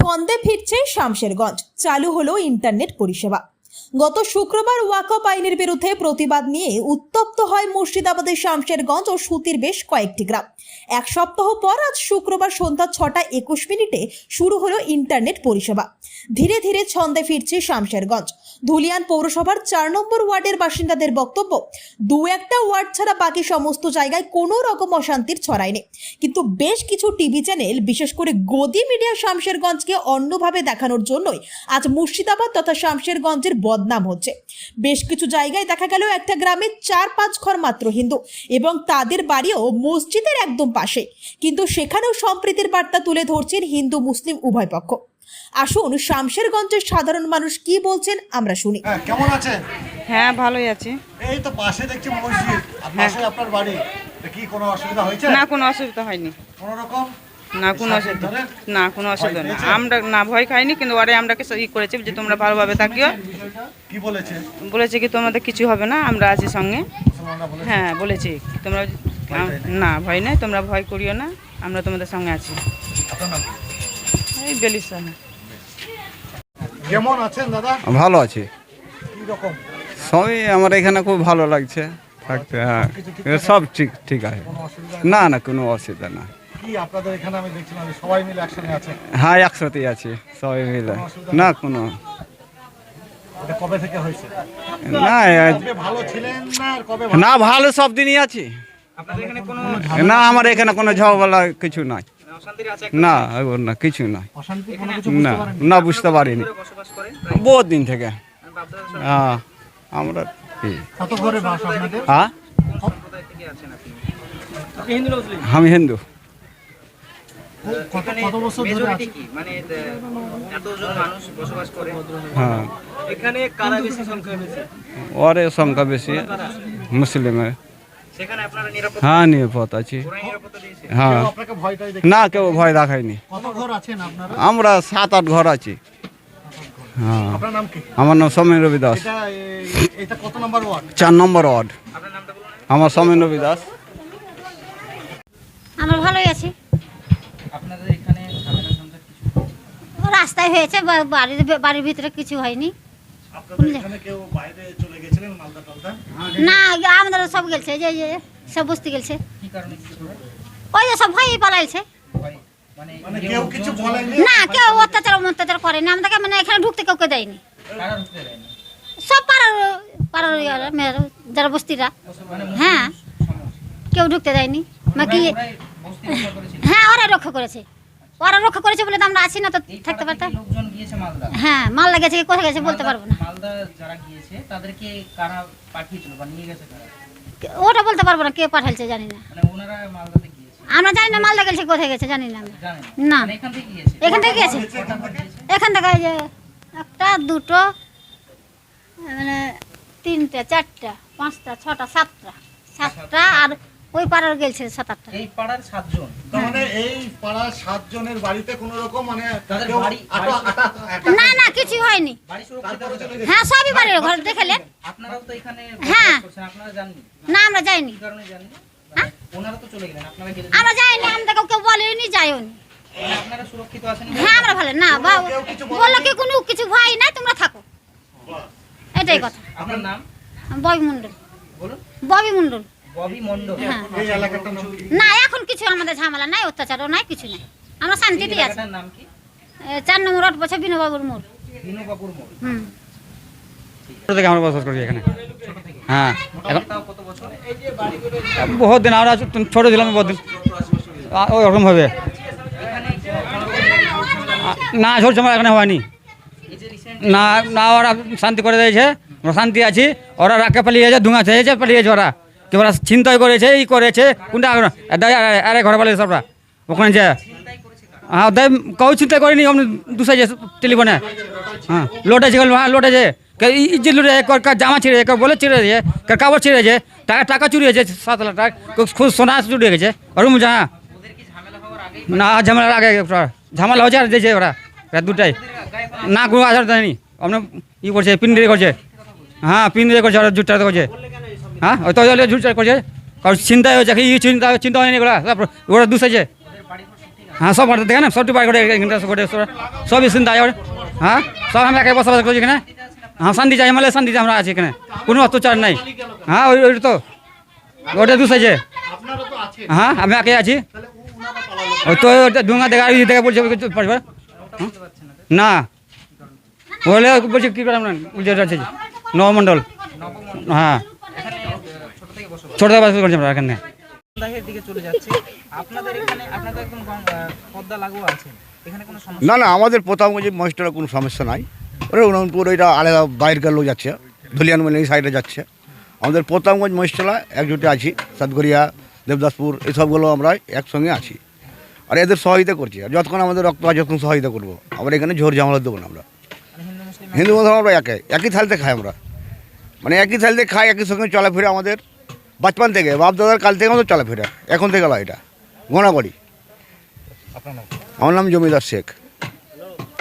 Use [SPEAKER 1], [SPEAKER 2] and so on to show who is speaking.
[SPEAKER 1] ছন্দে ফিরছে শামশেরগঞ্জ। চালু হলো ইন্টারনেট পরিষেবা। গত শুক্রবার ওয়াকআপ আইনের বিরুদ্ধে প্রতিবাদ নিয়ে উত্তপ্ত হয় মুর্শিদাবাদের শামশেরগঞ্জ ও সুতির বেশ কয়েকটি গ্রাম। এক সপ্তাহ পর আজ শুক্রবার সন্ধ্যা ছটা একুশ মিনিটে শুরু হলো ইন্টারনেট পরিষেবা। ধীরে ধীরে ছন্দে ফিরছে শামশেরগঞ্জ। ধুলিয়ান পৌরসভার চার নম্বর ওয়ার্ডের বাসিন্দাদের বক্তব্য, দু একটা ওয়ার্ড ছাড়া বাকি সমস্ত জায়গায় কোনো রকম অশান্তির ছড়ায়নি কিন্তু বেশ কিছু টিভি চ্যানেল, বিশেষ করে গদি মিডিয়া শামশেরগঞ্জকে অন্যভাবে দেখানোর জন্যই আজ মুর্শিদাবাদ তথা শামশেরগঞ্জের বদনাম হচ্ছে। বেশ কিছু জায়গায় দেখা গেল একটা গ্রামে চার পাঁচ ঘর মাত্র হিন্দু এবং তাদের বাড়িও মসজিদের একদম পাশে। কিন্তু সেখানেও সম্প্রীতির বার্তা তুলে ধরছেন হিন্দু মুসলিম উভয় পক্ষ। আসুন শামশেরগঞ্জের সাধারণ মানুষ কি বলছেন আমরা শুনি।
[SPEAKER 2] হ্যাঁ কেমন আছেন?
[SPEAKER 3] হ্যাঁ ভালোই আছি।
[SPEAKER 2] এই তো পাশে দেখছি মসজিদ। আর পাশে আপনার বাড়ি। কি কোনো অসুবিধা হয়েছে?
[SPEAKER 3] না কোনো অসুবিধা হয়নি।
[SPEAKER 2] কোনো রকম?
[SPEAKER 3] না কোনো অসুবিধা না কোনো অসুবিধা না আমরা না ভয় খাইনি কিন্তু ওরাই আমরাকে ই করেছে যে তোমরা ভালোভাবে থাকিও।
[SPEAKER 2] কি বলেছে?
[SPEAKER 3] বলেছে কি তোমাদের কিছু হবে না আমরা আছি সঙ্গে। হ্যাঁ বলেছি। তোমরা না ভয় নেই তোমরা ভয় করিও না আমরা তোমাদের সঙ্গে আছি? এই
[SPEAKER 2] কেমন আছেন দাদা?
[SPEAKER 4] ভালো আছি।
[SPEAKER 2] কি
[SPEAKER 4] সবই আমার এখানে খুব ভালো লাগছে। থাকতে হ্যাঁ। সব ঠিক ঠিক আছে। না না কোনো অসুবিধা না।
[SPEAKER 2] কি আপনাদের এখানে আমি দেখছিলাম সবাই মিলে একসঙ্গে আছে?
[SPEAKER 4] হ্যাঁ একসাথেই আছি সবাই মিলে। না কোনো।
[SPEAKER 2] কবে থেকে হয়েছে?
[SPEAKER 4] না
[SPEAKER 2] ভালো ছিলেন না আর কবে
[SPEAKER 4] না ভালো সব দিনই আছি।
[SPEAKER 3] আপনাদের এখানে কোনো
[SPEAKER 4] না আমার এখানে কোনো ঝগড়া কিছু নাই। না না কিছু নাই।
[SPEAKER 2] অশান্তি কোনো কিছু
[SPEAKER 4] না না বুঝতে পারিনি। বহুত দিন থেকে। হ্যাঁ আমরা কি?
[SPEAKER 2] কত ঘরে বাস আপনাদের?
[SPEAKER 4] হ্যাঁ?
[SPEAKER 3] সম্প্রদায় থেকে আছেন আপনি?
[SPEAKER 4] আমি হিন্দু।
[SPEAKER 2] কত কত বছর ধরে
[SPEAKER 3] মানে এতজন মানুষ বসবাস করে?
[SPEAKER 4] হ্যাঁ।
[SPEAKER 3] এখানে কারা বেশি সংখ্যা বেশি?
[SPEAKER 4] ওরে সংখ্যা বেশি। মুসলিমের
[SPEAKER 3] সেখানে আপনারা নিরাপদ
[SPEAKER 4] হ্যাঁ নিরাপদ আছি। হ্যাঁ। না কেউ ভয় দেখায়নি।
[SPEAKER 2] কত ঘর আছেন আপনারা?
[SPEAKER 4] আমরা সাত আট ঘর আছি। হ্যাঁ।
[SPEAKER 2] আপনার নাম কি?
[SPEAKER 4] আমার নাম সৌমেন রবি দাস।
[SPEAKER 2] এটা এ- এটা কত নম্বর ওয়ার্ড?
[SPEAKER 4] চার নম্বর ওয়ার্ড।
[SPEAKER 3] আপনার নামটা বলুন।
[SPEAKER 4] আমার সৌমেন রবি দাস।
[SPEAKER 5] আমরা ভালোই আছি।
[SPEAKER 3] আপনাদের এখানে ঝামেলা কিছু
[SPEAKER 5] রাস্তায় হয়েছে বাড়ির বাড়ির ভিতরে কিছু হয়নি। না আমাদের সব যে যে সব বসতে
[SPEAKER 3] করে?
[SPEAKER 5] ওই যে সব পালাইছে।
[SPEAKER 3] হয় মানে
[SPEAKER 2] মানে কেউ কিছু
[SPEAKER 5] না কেউ অত্যাচার অত্যাচার করেনি। আমাদেরকে মানে এখানে ঢুকতে কাউকে দেয়নি।
[SPEAKER 3] কারা ঢুকতে দেয় না
[SPEAKER 5] সব পাড়ার পাড়ার ইয়ারা, মেয়েরা, যারা বস্তিরা।
[SPEAKER 3] মানে
[SPEAKER 5] হ্যাঁ। কেউ ঢুকতে দেয়নি। মা হ্যাঁ ওরা রক্ষা করেছে। ওরা রক্ষা করেছে বলে তো আমরা আছি না তো থাকতে পারতাম। হ্যাঁ মাল লেগেছে কোথায় গেছে বলতে পারব না। ওটা বলতে পারব না কে পাঠাইছে জানি না।
[SPEAKER 3] মানে
[SPEAKER 5] আমরা জানি না মালদা গেছে কোথায় গেছে জানি না না।
[SPEAKER 3] মানে এখান থেকে গিয়েছে?
[SPEAKER 5] এখান থেকে যে একটা দুটো মানে তিনটা চারটা পাঁচটা ছটা সাতটা। ওই পাড়ার গেছে সাত আটটা।
[SPEAKER 3] এই পাড়ার সাতজন।
[SPEAKER 2] তার মানে এই পাড়ার সাতজনের বাড়িতে কোনো রকম মানে
[SPEAKER 3] তাদের বাড়ি-
[SPEAKER 2] আটা- আটা- আটা-
[SPEAKER 5] না না কিছু হয়নি। হ্যাঁ সবই বাড়ির ঘর দেখালেন
[SPEAKER 3] আপনারাও তো এখানে
[SPEAKER 5] হ্যাঁ।
[SPEAKER 3] আপনারা জাননি?
[SPEAKER 5] না আমরা যাইনি।
[SPEAKER 3] কারণে জাননি
[SPEAKER 5] হ্যাঁ?
[SPEAKER 3] ওনারা তো চলে গেলেন আপনারা গেলেন।
[SPEAKER 5] আমরা যাইনি আমাদের কাউকে বলেনি যাইওনি।
[SPEAKER 3] মানে আপনারা সুরক্ষিত আছেন
[SPEAKER 5] হ্যাঁ আমরা ভালো। না বলল কি কোনো কিছু ভয় নাই তোমরা থাকো। এটাই কথা।
[SPEAKER 3] আপনার নাম?
[SPEAKER 5] ববি মন্ডল।
[SPEAKER 3] বলুন।
[SPEAKER 5] ববি মন্ডল। হ্যাঁ। না এখন কিছু আমাদের ঝামেলা নাই অত্যাচারও নাই কিছু নাই। আমরা শান্তিতেই আছি। চার নম্বর আট বছর বিনোবাবুর মোড়।
[SPEAKER 3] বিনুবাবুর মোড়।
[SPEAKER 5] হুম।
[SPEAKER 4] ছোট থেকে আমরা বসবাস করছি এখানে। হ্যাঁ। এখন বহুত দিন আমরা ছোট ছিলাম বহুত দিন। ওরকম ভাবে না ছোট সময় এখানে হয়নি। না না ওরা শান্তি করে দিয়েছে। আমরা শান্তি আছি। ওরা রাখে পালিয়েছে ধুঙা চেয়েছে পালিয়েছে ওরা। কি ওরা চিন্তাই করেছে ই করেছে, কোনটা আরে ঘরে পালিয়েছে সবরা ওখানে যে হ্যাঁ তাই কেউ চিন্তা করেনি, অমনি দুসাইছে টেলিফোনে। হ্যাঁ লোটেছে গেল হ্যাঁ লোটেছে ইজ্জত লুটে কার জামা ছিঁড়ে কার, বলে ছিঁড়ে দিয়েছে কার কাপড় ছিঁড়েছে টাকা টাকা চুরি হয়েছে, সাত লাখ টাকা খুব সোনা চুরি হয়ে গেছে।
[SPEAKER 3] হওয়ার আগে
[SPEAKER 4] না ঝামেলার আগে ঝামেলা হচ্ছে আর দিয়েছে ওরা, রাত দুটাই না, কোনো আধার দেয়নি। আপনার ই করছে পিন্ডি করছে। হ্যাঁ পিন্ডি করছে জুটটা করছে। হ্যাঁ? ওই তো জুটটা করছে। কারণ চিন্তা হয়েছে কি চিন্তা চিন্তা হয়নি ওরা ওরা
[SPEAKER 3] বাড়ি আছে।
[SPEAKER 4] হ্যাঁ সব মারতে দেখেন সবটি বার করে করে সব- সবই চিন্তা হয় হ্যাঁ? সব আমরা একে বসবাস করছি এখানে। হ্যাঁ শান্তি চাই আমাদের শান্তিতে আমরা আছি এখানে। কোনো অত্যাচার নাই। হ্যাঁ ওই ওই তো। ওটা দু সাইজে
[SPEAKER 2] আপনারা তো আছেন
[SPEAKER 4] হ্যাঁ আমি একে আছি। ওই তো ওটা ডুঙ্গা দেখা দেখা বলছে, কিছু পারবে হ্যাঁ? না। বলে বলছে, কী করে আমরা বলছে নবমণ্ডল। হ্যাঁ। ছোট থেকে বাস করছি আমরা এখানে।
[SPEAKER 6] দিকে চলে যাচ্ছে। আপনাদের এখানে আপনাদের একদম পদ্মা লাগু আছে? এখানে কোনো সমস্যা?
[SPEAKER 7] না না আমাদের প্রতাপগঞ্জে মহেশতলা কোনো সমস্যা নাই। ওরা উনপুর ওইটা আলাদা বাইরের লোক যাচ্ছে ধুলিয়ান মানে এই সাইডে যাচ্ছে। আমাদের প্রতাপগঞ্জ মহেশতলা একজোটে আছি সাতগড়িয়া দেবদাসপুর এইসবগুলো আমরা একসঙ্গে আছি। আর এদের সহযোগিতা করছি। আর যতক্ষণ আমাদের রক্ত আছে যতক্ষণ সহযোগিতা করব। আমরা এখানে ঝোর ঝামেলা দেবো না আমরা।
[SPEAKER 6] মানে হিন্দু মুসলিম
[SPEAKER 7] হিন্দু মুসলমান আমরা একে একই থালিতে খাই আমরা। মানে একই থালিতে খাই একই সঙ্গে চলাফেরা আমাদের। বাচপান থেকে বাপ দাদার কাল থেকে আমাদের চলাফেরা এখন থেকে গেল এটা। গোনাগড়ি আমার নাম জমিদার শেখ।